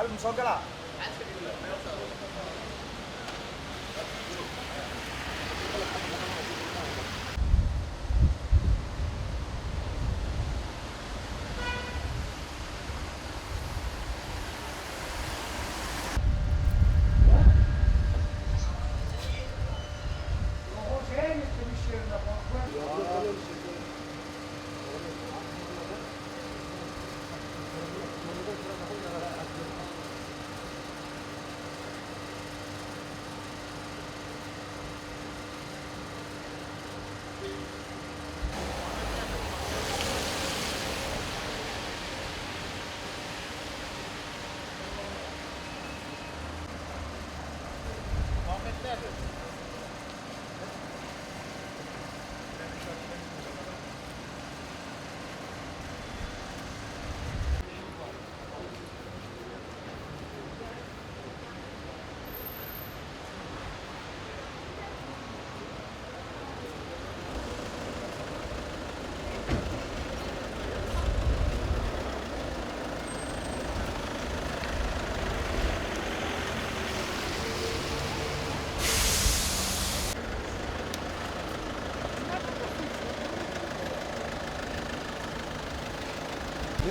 Abi, musokala.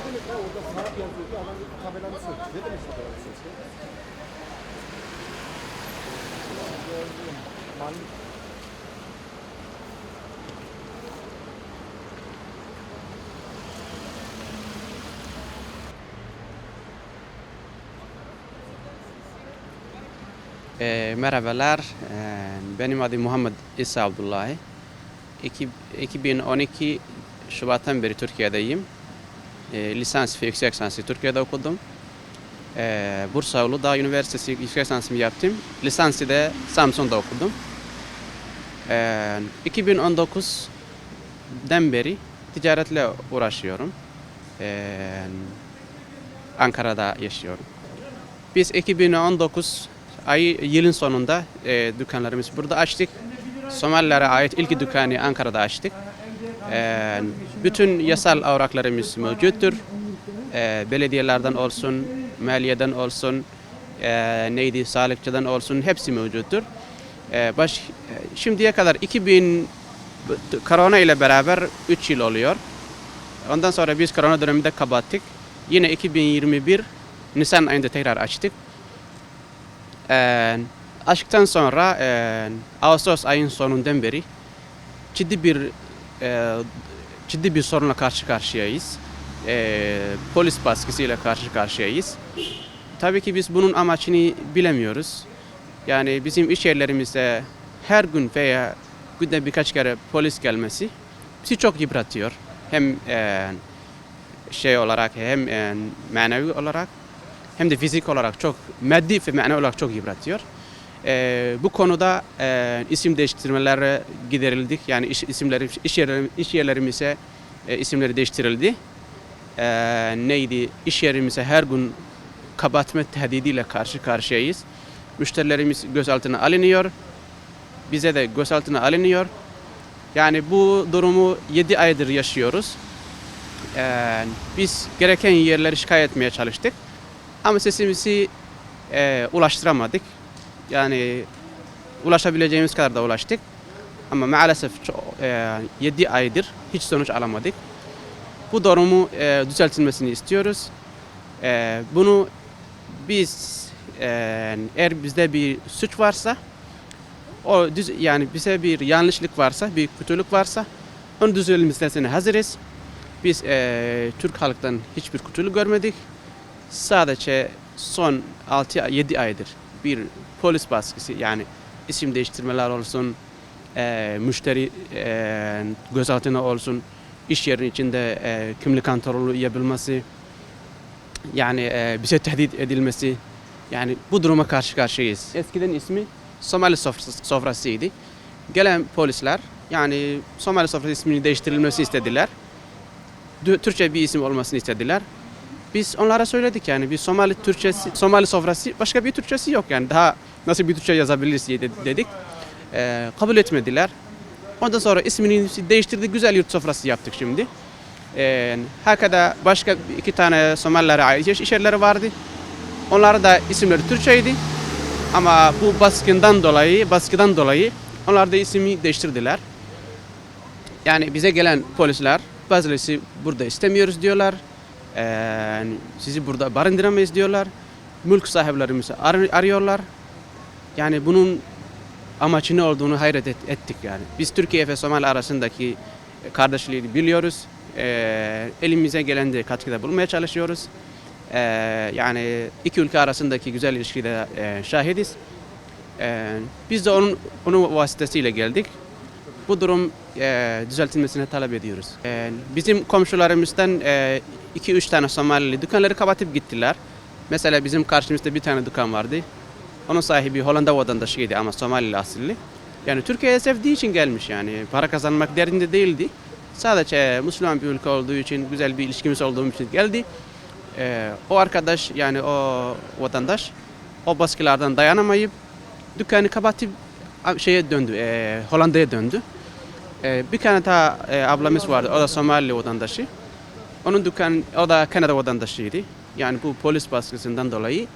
Demek ya orada sanat yazıyordu adam tabelanı söktü. Ne demek tabelanı? Gördüm. Malik E, merhabalar, e, benim adım Muhammed İsa Abdullahi. İki- 2012 Şubat'tan beri Türkiye'deyim. E, lisans ve yüksek lisansı Türkiye'de okudum. E, Bursa Uludağ Üniversitesi yüksek lisansımı yaptım. Lisansı da Samsun'da okudum. E, 2019'den beri ticaretle uğraşıyorum. E, Ankara'da yaşıyorum. Biz 2019 ay yılın sonunda e, dükkanlarımızı burada açtık. Somalilere ait ilk dükkanı Ankara'da açtık. E, bütün yasal evraklarımız mevcuttur. E, belediyelerden olsun, maliyeden olsun, e, neydi sağlıkçıdan olsun hepsi mevcuttur. Baş, şimdiye kadar 2000 bu- korona ile beraber 3 yıl oluyor. Ondan sonra biz korona döneminde kapattık. Yine 2021 Nisan ayında tekrar açtık. Ee, açtıktan sonra Ağustos ayın sonundan beri ciddi bir e, ciddi bir sorunla karşı karşıyayız. E, polis baskısıyla karşı karşıyayız. Tabii ki biz bunun amacını bilemiyoruz. Yani bizim iş yerlerimizde her gün veya günde birkaç kere polis gelmesi bizi çok yıpratıyor. Hem e, şey olarak hem e, manevi olarak hem de fizik olarak çok maddi ve manevi olarak çok yıpratıyor. Ee, bu konuda e, isim değiştirmelere giderildik. Yani iş, isimleri iş, yerlerim, iş yerlerimize e, isimleri değiştirildi. Ee, neydi? İş yerimize her gün kapatma tehdidiyle karşı karşıyayız. Müşterilerimiz gözaltına alınıyor. Bize de gözaltına alınıyor. Yani bu durumu 7 aydır yaşıyoruz. Ee, biz gereken yerleri şikayet etmeye çalıştık. Ama sesimizi e, ulaştıramadık. Yani ulaşabileceğimiz kadar da ulaştık. Ama maalesef 7 aydır hiç sonuç alamadık. Bu durumu e, düzeltilmesini istiyoruz. E, bunu biz e, eğer bizde bir suç varsa o düz, yani bize bir yanlışlık varsa, bir kötülük varsa onu düzeltmesine hazırız. Biz e, Türk halktan hiçbir kötülük görmedik. Sadece son 6-7 aydır bir polis baskısı yani isim değiştirmeler olsun, e, müşteri e, gözaltına olsun, iş yerinin içinde e, kimlik kontrolü yapabilmesi, yani e, bize tehdit edilmesi, yani bu duruma karşı karşıyayız. Eskiden ismi Somali sofrası, sofrasıydı. Gelen polisler yani Somali sofrası ismini değiştirilmesi istediler. Türkçe bir isim olmasını istediler. Biz onlara söyledik yani bir Somali Türkçesi, Somali sofrası başka bir Türkçesi yok yani daha nasıl bir Türkçe yazabiliriz diye de- dedik. Ee, kabul etmediler. Ondan sonra ismini değiştirdik güzel yurt sofrası yaptık şimdi. Ee, hakikaten başka iki tane Somalilere ait iş yerleri vardı. Onlara da isimleri Türkçeydi. Ama bu baskından dolayı, baskıdan dolayı onlar da ismi değiştirdiler. Yani bize gelen polisler bazıları burada istemiyoruz diyorlar. Ee, sizi burada barındıramayız diyorlar. Mülk sahiplerimizi ar- arıyorlar. Yani bunun amacı ne olduğunu hayret et- ettik yani. Biz Türkiye ve Somali arasındaki kardeşliği biliyoruz. Ee, elimize gelen de katkıda bulmaya çalışıyoruz. Ee, yani iki ülke arasındaki güzel ilişkide e, şahidiz. Ee, biz de onun, onun vasıtasıyla geldik. Bu durum e, düzeltilmesini talep ediyoruz. E, bizim komşularımızdan 2-3 tane Somalili dükkanları kapatıp gittiler. Mesela bizim karşımızda bir tane dükkan vardı. Onun sahibi Hollanda vatandaşıydı ama Somalili asilli. Yani Türkiye'ye sevdiği için gelmiş yani. Para kazanmak derdinde değildi. Sadece Müslüman bir ülke olduğu için, güzel bir ilişkimiz olduğu için geldi. E, o arkadaş yani o vatandaş o baskılardan dayanamayıp dükkanı kapatıp şeye döndü, e, Hollanda'ya döndü. E, bir tane daha e, ablamız vardı, o da Somali vatandaşı. Onun dükkanı, o da Kanada vatandaşıydı. Yani bu polis baskısından dolayı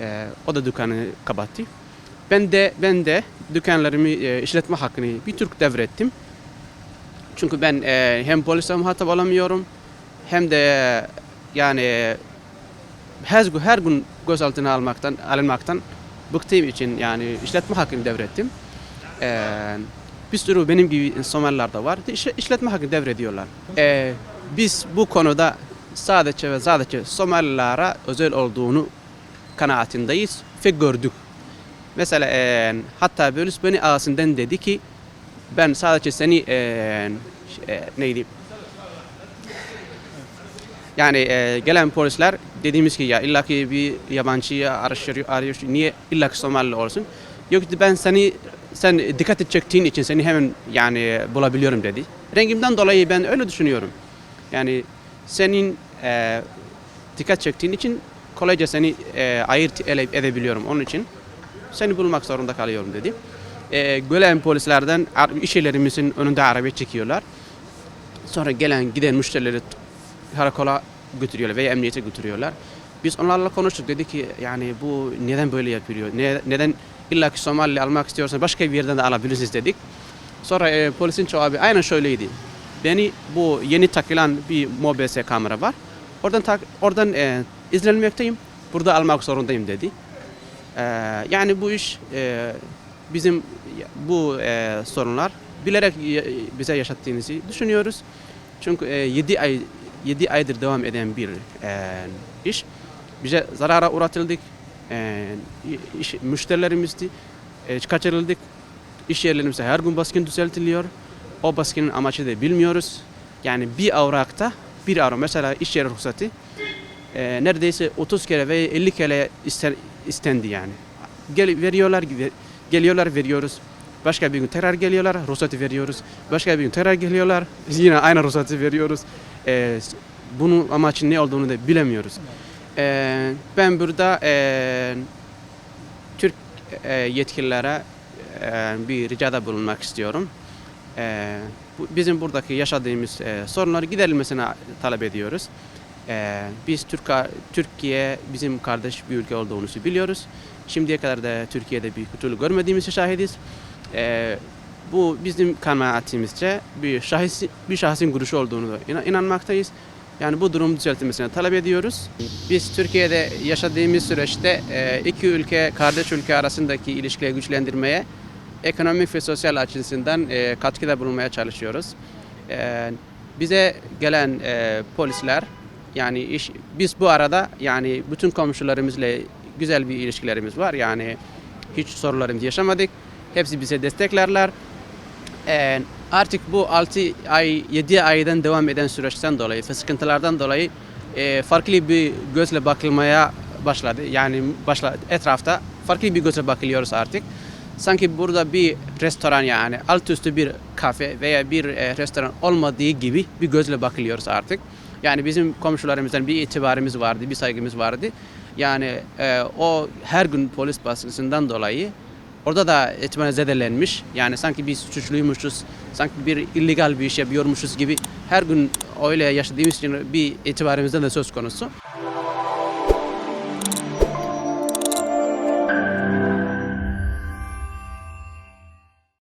e, o da dükkanı kapattı. Ben de ben de dükkanlarımı e, işletme hakkını bir Türk devrettim. Çünkü ben e, hem polise muhatap olamıyorum hem de yani her, her gün gözaltına almaktan alınmaktan bıktığım için yani işletme hakkını devrettim. Ee, bir sürü benim gibi Somaliler de var. İş, işletme hakkını devrediyorlar. Ee, biz bu konuda sadece ve sadece Somalilere özel olduğunu kanaatindeyiz ve gördük. Mesela e, hatta polis beni ağzından dedi ki ben sadece seni e, e, neydi yani e, gelen polisler dediğimiz ki ya illaki bir yabancıyı araştırıyor, arıyor, niye illaki Somali olsun. Yok ben seni sen dikkat çektiğin için seni hemen yani bulabiliyorum dedi. Rengimden dolayı ben öyle düşünüyorum. Yani senin e, dikkat çektiğin için kolayca seni e, ayırt edebiliyorum. Onun için seni bulmak zorunda kalıyorum dedi. E, gelen polislerden ar- iş yerlerimizin önünde araba çekiyorlar. Sonra gelen giden müşterileri karakola götürüyorlar veya emniyete götürüyorlar. Biz onlarla konuştuk. Dedik ki yani bu neden böyle yapıyor? Ne, neden illa ki Somali almak istiyorsan başka bir yerden de alabilirsiniz dedik. Sonra e, polisin cevabı aynen şöyleydi. Beni bu yeni takılan bir MOBS kamera var. Oradan tak, oradan e, izlenmekteyim. Burada almak zorundayım dedi. E, yani bu iş e, bizim bu e, sorunlar bilerek bize yaşattığınızı düşünüyoruz. Çünkü 7 ay 7 aydır devam eden bir e, iş. Bize zarara uğratıldık. E, iş, müşterilerimizdi. E, kaçırıldık. İş yerlerimizde her gün baskın düzeltiliyor. O baskının amacı da bilmiyoruz. Yani bir avrakta bir avrak mesela iş yeri ruhsatı e, neredeyse 30 kere veya 50 kere isten, istendi yani. Gel, veriyorlar geliyorlar veriyoruz. Başka bir gün tekrar geliyorlar ruhsatı veriyoruz. Başka bir gün tekrar geliyorlar yine aynı ruhsatı veriyoruz. E, bunun amacı ne olduğunu da bilemiyoruz. E, ben burada e, Türk e, yetkililere e, bir ricada bulunmak istiyorum. E, bu- bizim buradaki yaşadığımız e, sorunları giderilmesini talep ediyoruz. E, biz Türk Türkiye bizim kardeş bir ülke olduğunu biliyoruz. Şimdiye kadar da Türkiye'de bir kötülük görmediğimizi şahidiz. E, bu bizim kanaatimizce bir şahis bir şahsın görüşü olduğunu inan- inanmaktayız. Yani bu durum düzeltilmesini talep ediyoruz. Biz Türkiye'de yaşadığımız süreçte e, iki ülke, kardeş ülke arasındaki ilişkileri güçlendirmeye ekonomik ve sosyal açısından e, katkıda bulunmaya çalışıyoruz. E, bize gelen polisler yani iş, biz bu arada yani bütün komşularımızla güzel bir ilişkilerimiz var. Yani hiç sorunlarımız yaşamadık. Hepsi bize desteklerler. Artık bu 6 ay 7 aydan devam eden süreçten dolayı sıkıntılardan dolayı e, farklı bir gözle bakılmaya başladı. Yani başla, etrafta farklı bir gözle bakılıyoruz artık. Sanki burada bir restoran yani alt üstü bir kafe veya bir e, restoran olmadığı gibi bir gözle bakılıyoruz artık. Yani bizim komşularımızdan bir itibarımız vardı, bir saygımız vardı. Yani e, o her gün polis baskısından dolayı Orada da etmen zedelenmiş. Yani sanki biz suçluymuşuz, sanki bir illegal bir iş yapıyormuşuz gibi her gün öyle yaşadığımız için bir itibarımızdan da söz konusu.